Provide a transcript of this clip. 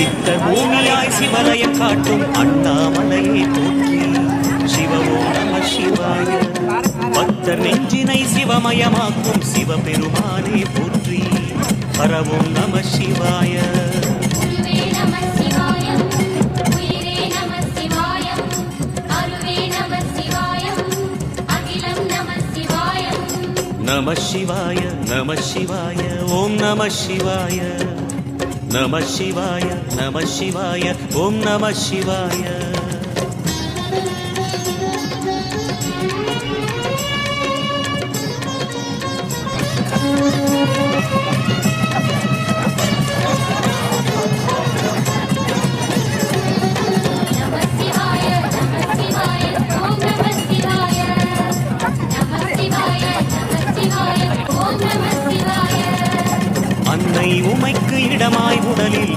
சித்த பூமியாய் சிவலயம் காட்டும் அண்ணாமலையை போற்றி சிவமோ நம சிவாய. பக்தர் நெஞ்சினை சிவமயமாக்கும் சிவபெருமானே போற்றி ஹரவோம் நம சிவாய. நம சிவாய நம சிவாய ஓம் நம சிவாய. நம சிவாய நம சிவாய ஓம் நம சிவாய. அன்னை உமைக்கு உடலில்